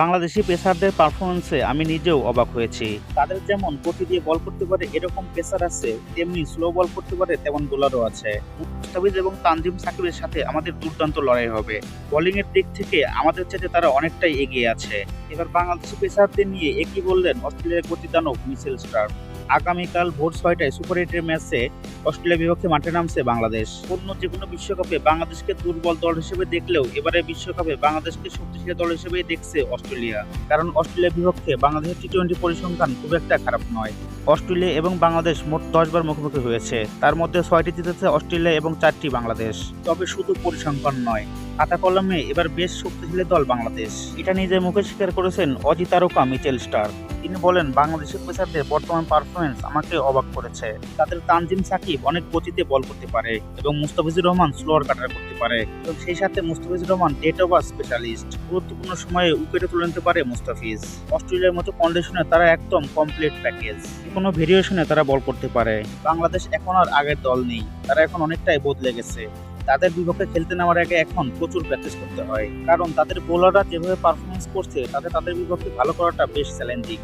বাংলাদেশি পেসারদের পারফরমেন্সে আমি নিজেও অবাক হয়েছি। তাদের যেমন গতি দিয়ে বল করতে পারে, এরকম পেসার আছে, তেমনি স্লো বল করতে পারে, তেমন বোলারও আছে। মুস্তাফিজ এবং তানজিম সাকিবের সাথে আমাদের দুর্দান্ত লড়াই হবে। বোলিং এর দিক থেকে আমাদের চাইতে তারা অনেকটাই এগিয়ে আছে। এবার বাংলাদেশি পেসারদের নিয়ে একই বললেন অস্ট্রেলিয়ার গতিদানক মিসেল স্টার আগামীকাল ভোর ছয়টায় সুপার এইটের ম্যাচে অস্ট্রেলিয়া বিপক্ষে মাঠে নামছে বাংলাদেশ। অন্য যে কোনো বিশ্বকাপে বাংলাদেশকে দুর্বল দল হিসেবে দেখলেও এবারে বিশ্বকাপে বাংলাদেশকে শক্তিশালী দল হিসেবেই দেখছে অস্ট্রেলিয়া। কারণ অস্ট্রেলিয়ার বিপক্ষে বাংলাদেশের টি টোয়েন্টি পরিসংখ্যান খুব একটা খারাপ নয়। অস্ট্রেলিয়া এবং বাংলাদেশ মোট দশবার মুখোমুখি হয়েছে। তার মধ্যে ছয়টি জিতেছে অস্ট্রেলিয়া এবং চারটি বাংলাদেশ। তবে শুধু পরিসংখ্যান নয় খাতা কলমে এবার বেশ শক্তিশালী দল বাংলাদেশ। এটা নিজের মুখে স্বীকার করেছেন অজি তারকা মিচেল স্টার তিনি বলেন, বাংলাদেশের পেসারদের বর্তমান পারফরমেন্স আমাকে অবাক করেছে। তাদের তানজিম সাকিব অনেক গতিতে বল করতে পারে এবং মুস্তাফিজুর রহমান স্লোয়ার কাটার করতে পারে। এবং সেই সাথে Mustafizur Rahman death over specialist গুরুত্বপূর্ণ সময়ে উইকেটে তুলে নিতে পারে মুস্তাফিজ। অস্ট্রেলিয়ার মতো কন্ডিশনে তারা একদম কমপ্লিট প্যাকেজ কোনো ভেরিয়েশনে তারা বল করতে পারে। বাংলাদেশ এখন আর আগের দল নেই। তারা এখন অনেকটাই বদলে গেছে। তাদের বিপক্ষে খেলতে নেওয়ার আগে এখন প্রচুর প্র্যাকটিস করতে হয়। কারণ তাদের বোলাররা যেভাবে পারফরমেন্স করছে তাতে তাদের বিপক্ষে ভালো করাটা বেশ চ্যালেঞ্জিং